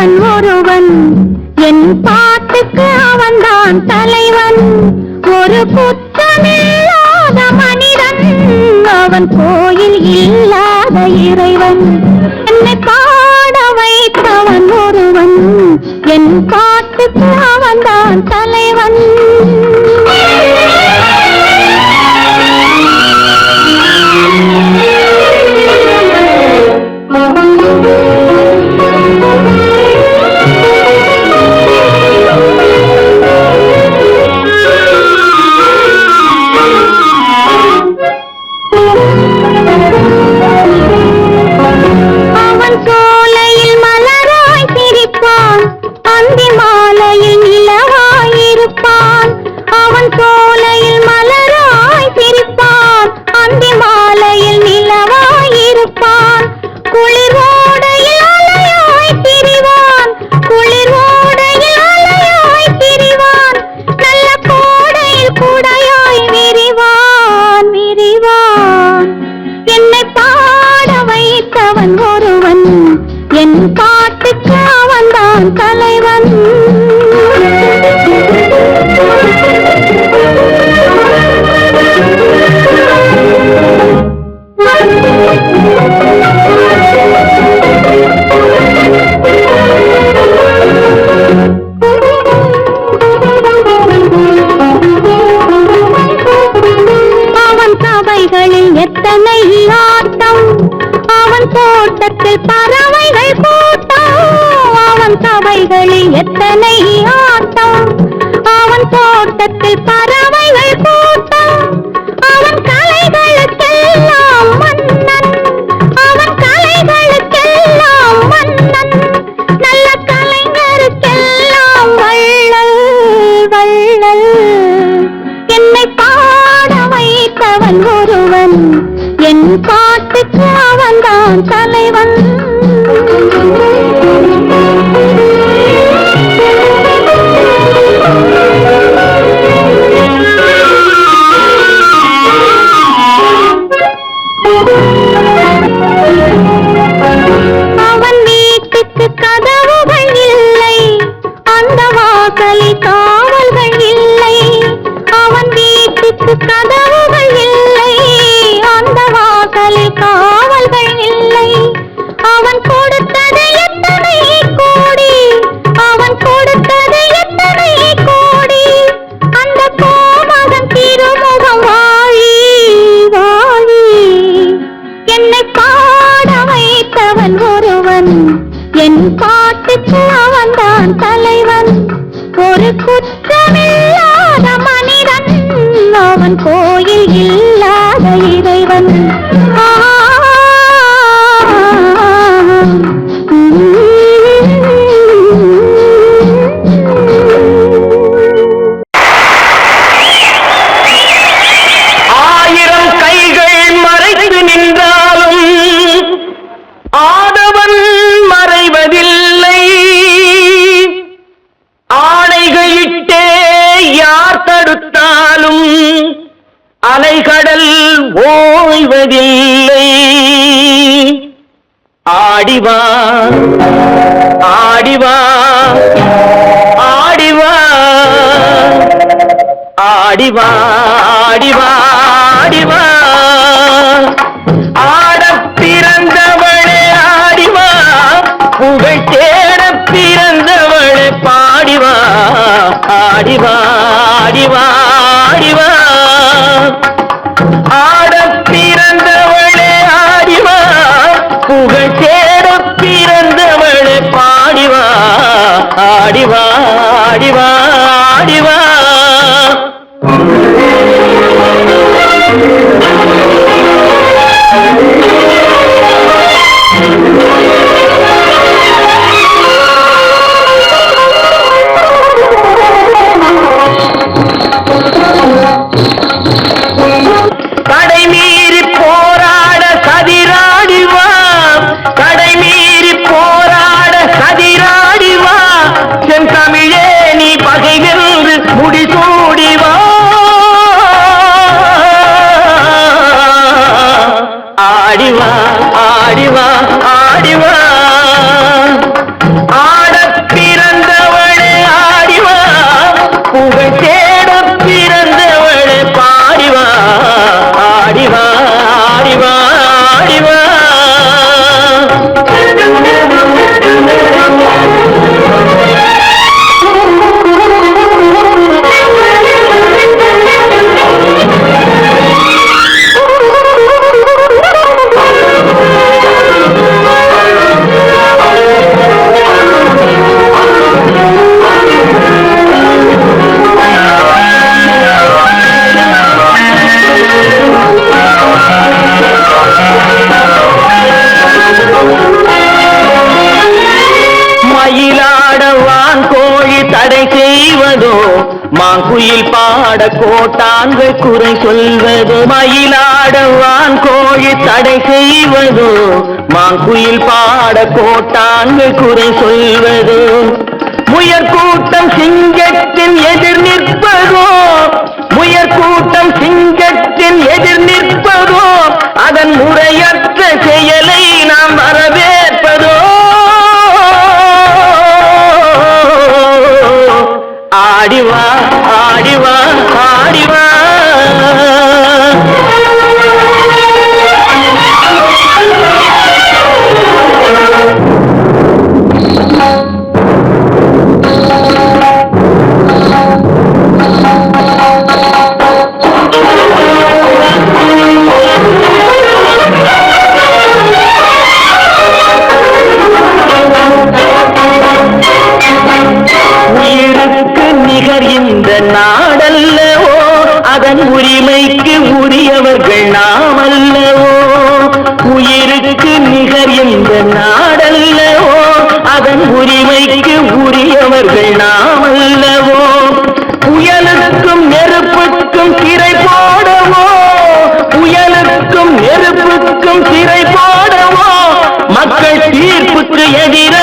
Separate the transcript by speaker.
Speaker 1: வைத்தவன் ஒருவன். என் பாட்டுக்கு அவன்தான் தலைவன். ஒரு குற்றமில்லாத மனிதன். அவன் கோயில் இல்லாத இறைவன். என்னை பாட வைத்தவன் ஒருவன். என் பாட்டுக்கு அவன்தான் தலைவன். Thank you. அவன் கோலையில் மலராய் திரிப்பான் அந்தி மாலையில் நிலவாய் இருப்பான். குளிர் அலையாய் திரிவான் குளிரோடையில் அலையாய் திரிவான். நல்ல கோடையில் குடையாய் விரிவான் விரிவான். என்னை பாட வைத்தவன் ஒருவன் என் பாட்டுக்கு அவன்தான் தலைவன். தோட்டத்தில் பறவைகள் கூட்டம். அவன் சபைகளில் எத்தனை ஆட்டம். அவன் தோட்டத்தில் பறவைகள் கூட்டம். அவன் கலைகளுக்கெல்லாம் மன்னன். அவன் கலைகளுக்கெல்லாம் மன்னன். நல்ல கலைஞருக்கெல்லாம் வள்ளல் வள்ளல். என்னை பாட வைத்தவன் ஒருவன். என் பாட்டுக்கு அவன்தான் தலைவன். அவன் பாட்டுக்கு அவன்தான் தலைவன். ஒரு குற்றமில்லாத மனிதன். அவன் கோயில் இல்லாத இறைவன்.
Speaker 2: ஆடிவா ஆடிவா ஆடிவா ஆடிவா ஆடிவா ஆடிவா. ஆடப் ஆடிவா ஆடிவா ஆடிவா. மாங்குயில் பாட கோட்டான்கள் குறை சொல்வதோ மயிலாடவான் கோழி தடை செய்வதோ. மாங்குயில் பாட கோட்டான்கள் குறை சொல்வதோ. முயற்கூட்டம் சிங்கத்தின் எதிர் நிற்பதோ உரியவர்கள் நாம் அல்லவோ உயிருக்கு நிகர் இந்த நாடல்லவோ? அதன் உரிமைக்கு உரியவர்கள் நாம் அல்லவோ புயலுக்கும் நெருப்புக்கும் திரை போடவோ? புயலுக்கும் நெருப்புக்கும் திரை போடவோ? மக்கள் தீர்ப்புக்கு எதிராக